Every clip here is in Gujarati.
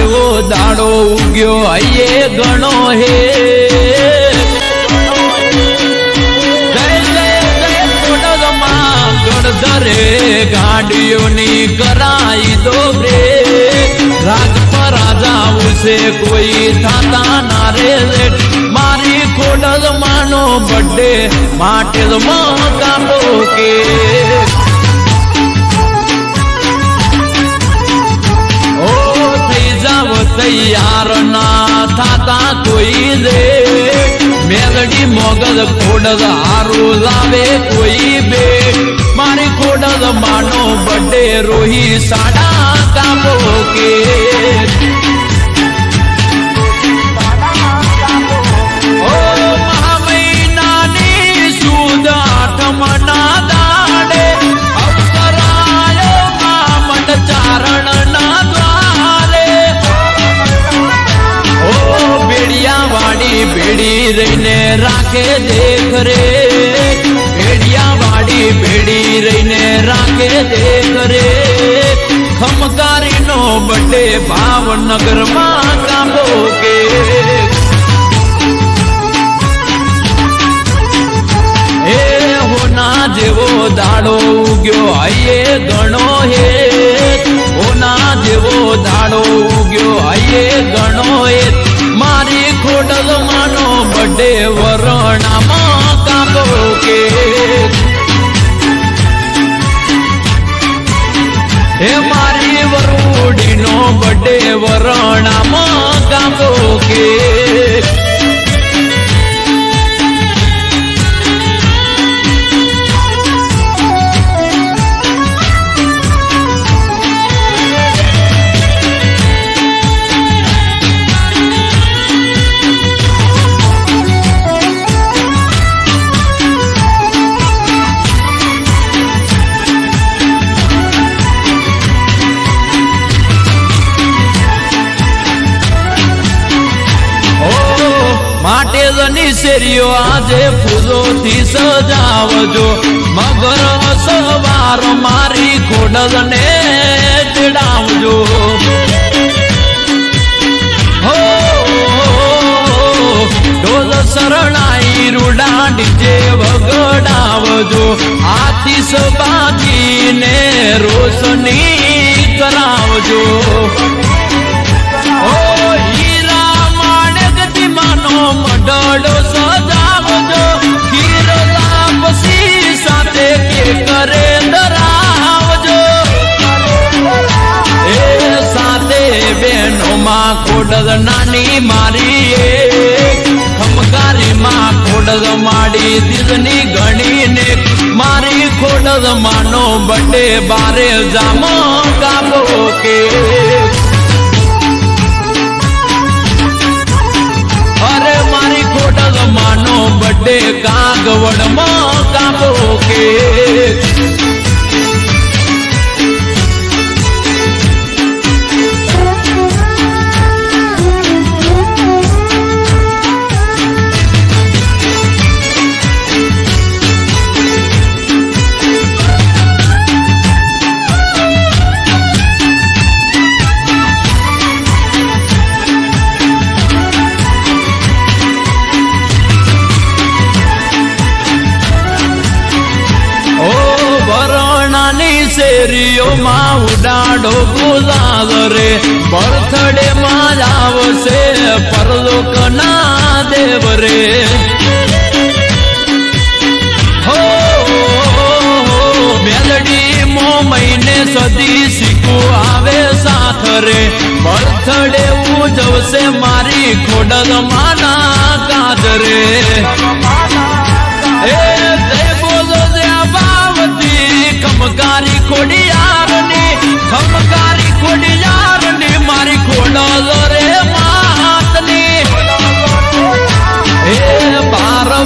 જેવો દાડો ઉગ્યો હૈયે ગણો હે. ગણધરે, ગાડીઓની કરાઈ દો રે રાજ પર રાજા ઉસે કોઈ થાતા ના રે મારી ખોડલ માનો બડે માટે જ કાઢો કે તૈયાર ના થાતા કોઈ દે. મેલડી મોગલ ખોડલ હારું લાવે કોઈ બે. મારી ખોડલ માનો બડે રોહી સાડા કાપો કે. રાખે દેખ રે. ભેડિયા વાડી ભેડી રહીને રાખે દેખ રે. ખમકારીનો બડે ભાવનગરમાં કાંબો કે. હે હોના જેવો દાડો ઉગ્યો હૈયે ગણો હે. હોના જેવો દાડો ઉગ્યો હૈયે ગણો હે. મારી ખોડલ માનો બડે જની શેરીઓ આજે ફૂલોથી સજાવજો. મગર સવાર મારી ઘોડલને ચડાવજો. હો, ઢોલ શરણાઈ રૂડા જે વગડાવજો. આથી સબાજીને રોશની કરાવજો. નાની મારી એ ખમકારી માં ખોડલ માડી દીધની ગણીને મારી ખોડલ માનો બડે બારે જામો કાપો કે. અરે મારી ખોટલ માનો બડે કાગવડમાં કાપો કે. શેરીઓમાં ઉડાડો ગુલાલ રે બર્થડે માં આવશે, પરલોકના દેવ રે હો મેલડી મો મહિને સદી શીખો આવે સાથ રે બર્થડે ઉજવશે મારી ખોડલ માના કાજ રે મારી ખોડલ રે માતની.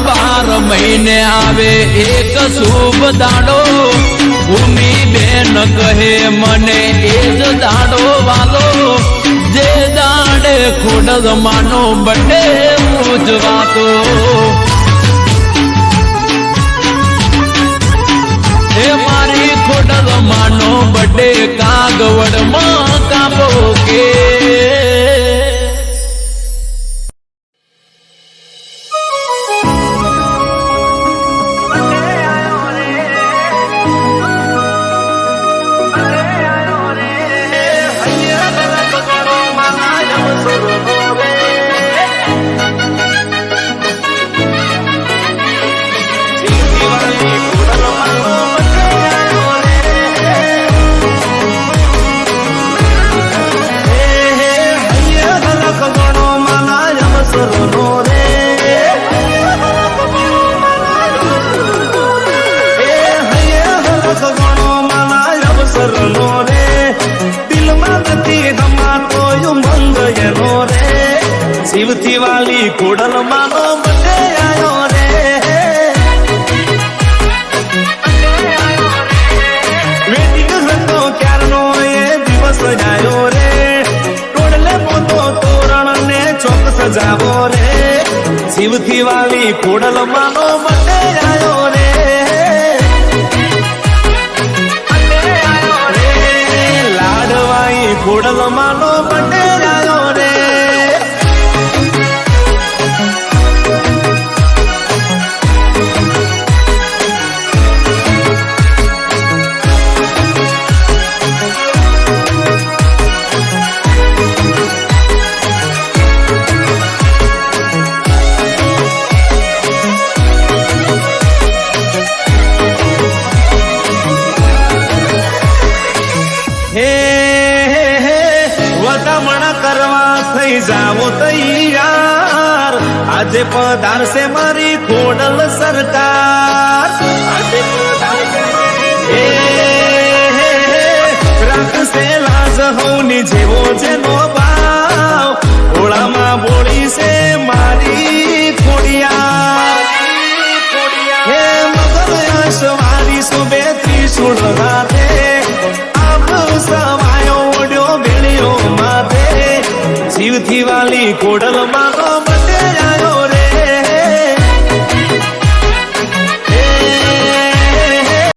બાર મહિને આવે એક શુભ દાડો. ભૂમિ બેન કહે, મને એ જ દાડો વાલો. જે દાડે ખોડલ માનો બટે ઉજવાતો વડલ માનો બડે કાગવડમાં કે Thank you. શિવથી વાલી ખોડલ માનો મને આયો રે. વેટિંગ હતો ક્યારનો એ દિવસ જાયો રે. ટોળલે મોટો તોરણ ને ચોક સજાવો રે. જીવથી વાલી ખોડલ માનો મને આયો રે. લાડવાઈ ખોડલ માનો બને વધામણ કરવા થઈ જાવો તૈયાર. આજે પધારશે મારી ખોડલ સરકાર. રાખશે લાજ હવની જેવો જેનો കൊടലം